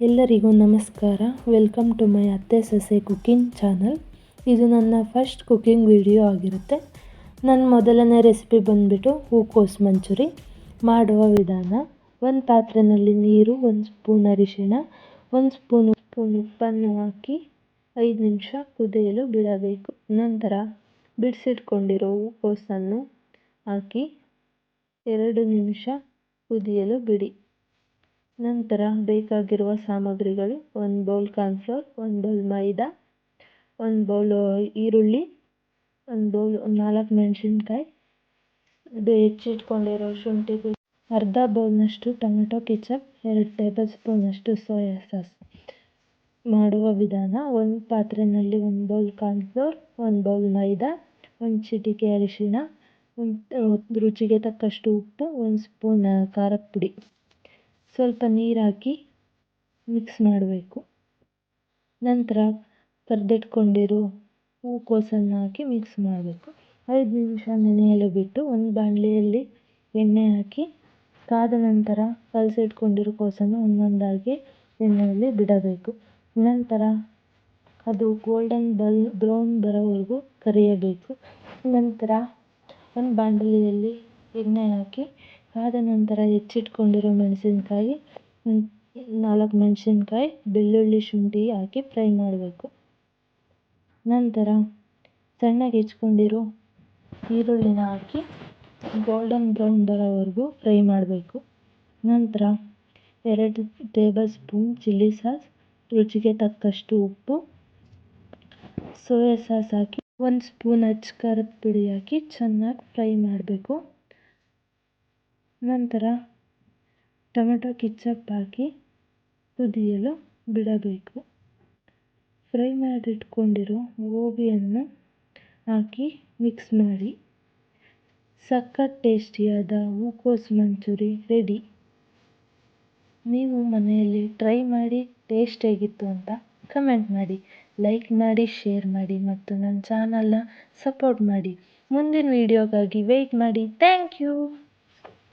ಎಲ್ಲರಿಗೂ ನಮಸ್ಕಾರ. Welcome to my ಅತ್ತೆ ಸೊಸೆ ಕುಕ್ಕಿಂಗ್ ಚಾನಲ್ ಇದು ನನ್ನ ಫಸ್ಟ್ ಕುಕ್ಕಿಂಗ್ ವಿಡಿಯೋ ಆಗಿರುತ್ತೆ. ನನ್ನ ಮೊದಲನೇ ರೆಸಿಪಿ ಬಂದುಬಿಟ್ಟು ಹೂಕೋಸ್ ಮಂಚೂರಿ ಮಾಡುವ ವಿಧಾನ. ಒಂದು ಪಾತ್ರೆಯಲ್ಲಿ ನೀರು, ಒಂದು ಸ್ಪೂನ್ ಅರಿಶಿಣ, ಒಂದು ಸ್ಪೂನ್ ಸ್ಪೂನ್ ಉಪ್ಪನ್ನು ಹಾಕಿ ಐದು ನಿಮಿಷ ಕುದಿಯಲು ಬಿಡಬೇಕು. ನಂತರ ಬಿಡಿಸಿಟ್ಕೊಂಡಿರೋ ಹೂಕೋಸನ್ನು ಹಾಕಿ ಎರಡು ನಿಮಿಷ ಕುದಿಯಲು ಬಿಡಿ. ನಂತರ ಬೇಕಾಗಿರುವ ಸಾಮಗ್ರಿಗಳು, ಒಂದು ಬೌಲ್ ಕಾರ್ನ್ಫ್ಲೋರ್ ಒಂದು ಬೌಲ್ ಮೈದಾ, ಒಂದು ಬೌಲ್ ಈರುಳ್ಳಿ, ಒಂದು ಬೌಲ್ ನಾಲ್ಕು ಮೆಣಸಿನ್ಕಾಯಿ ಹೆಚ್ಚಿಟ್ಕೊಂಡಿರೋ ಶುಂಠಿ ಅರ್ಧ ಬೌಲ್ನಷ್ಟು ಟೊಮೆಟೊ ಕೆಚಪ್, ಎರಡು ಟೇಬಲ್ ಸ್ಪೂನಷ್ಟು ಸೋಯಾ ಸಾಸ್. ಮಾಡುವ ವಿಧಾನ, ಒಂದು ಪಾತ್ರೆಯಲ್ಲಿ ಒಂದು ಬೌಲ್ ಕಾರ್ನ್ಫ್ಲೋರ್ ಒಂದು ಬೌಲ್ ಮೈದಾ, ಒಂದು ಚಿಟಿಕೆ ಅರಿಶಿಣ, ಒಂದು ರುಚಿಗೆ ತಕ್ಕಷ್ಟು ಉಪ್ಪು, ಒಂದು ಸ್ಪೂನ್ ಖಾರದ ಪುಡಿ. ಸ್ವಲ್ಪ ನೀರು ಹಾಕಿ ಮಿಕ್ಸ್ ಮಾಡಬೇಕು. ನಂತರ ಕರೆದಿಟ್ಕೊಂಡಿರೋ ಹೂಕೋಸನ್ನು ಹಾಕಿ ಮಿಕ್ಸ್ ಮಾಡಬೇಕು. ಐದು ನಿಮಿಷ ನೆನೆಯಲು ಬಿಟ್ಟು ಒಂದು ಬಾಣಲೆಯಲ್ಲಿ ಎಣ್ಣೆ ಹಾಕಿ ಕಾದ ನಂತರ ಕಲಸಿಟ್ಕೊಂಡಿರೋ ಕೋಸನ್ನು ಒಂದೊಂದಾಗಿ ಎಣ್ಣೆಯಲ್ಲಿ ಬಿಡಬೇಕು. ನಂತರ ಅದು ಗೋಲ್ಡನ್ ಬಲ್ ಬ್ರೌನ್ ಬರೋವರೆಗೂ ಕರಿಯಬೇಕು. ನಂತರ ಒಂದು ಬಾಣಲೆಯಲ್ಲಿ ಎಣ್ಣೆ ಹಾಕಿ ಕಾದ ನಂತರ ಹೆಚ್ಚಿಟ್ಕೊಂಡಿರೋ ಮೆಣಸಿನ್ಕಾಯಿ ನಾಲ್ಕು ಮೆಣಸಿನ್ಕಾಯಿ, ಬೆಳ್ಳುಳ್ಳಿ ಶುಂಠಿ ಹಾಕಿ ಫ್ರೈ ಮಾಡಬೇಕು. ನಂತರ ಸಣ್ಣಗೆ ಹೆಚ್ಕೊಂಡಿರೋ ಈರುಳ್ಳಿನ ಹಾಕಿ ಗೋಲ್ಡನ್ ಬ್ರೌನ್ ಬರೋವರೆಗೂ ಫ್ರೈ ಮಾಡಬೇಕು. ನಂತರ ಎರಡು ಟೇಬಲ್ ಸ್ಪೂನ್ ಚಿಲ್ಲಿ ಸಾಸ್ ರುಚಿಗೆ ತಕ್ಕಷ್ಟು ಉಪ್ಪು ಸೋಯಾ ಸಾಸ್ ಹಾಕಿ ಒಂದು ಸ್ಪೂನ್ ಅಚ್ಚ ಖಾರದ ಪುಡಿ ಹಾಕಿ ಚೆನ್ನಾಗಿ ಫ್ರೈ ಮಾಡಬೇಕು. ನಂತರ ಟೊಮೆಟೊ ಕೆಚಪ್ ಹಾಕಿ ಕುದಿಯಲು ಬಿಡಬೇಕು. ಫ್ರೈ ಮಾಡಿಟ್ಕೊಂಡಿರೋ ಗೋಬಿಯನ್ನು ಹಾಕಿ ಮಿಕ್ಸ್ ಮಾಡಿ, ಸಖತ್ ಟೇಸ್ಟಿಯಾದ ಹೂಕೋಸು ಮಂಚೂರಿ ರೆಡಿ. ನೀವು ಮನೆಯಲ್ಲಿ ಟ್ರೈ ಮಾಡಿ ಟೇಸ್ಟ್ ಹೇಗಿತ್ತು ಅಂತ ಕಮೆಂಟ್ ಮಾಡಿ, ಲೈಕ್ ಮಾಡಿ, ಶೇರ್ ಮಾಡಿ ಮತ್ತು ನನ್ನ ಚಾನಲ್ನ ಸಪೋರ್ಟ್ ಮಾಡಿ. ಮುಂದಿನ ವೀಡಿಯೋಗಾಗಿ ವೆಯ್ಟ್ ಮಾಡಿ. Thank you.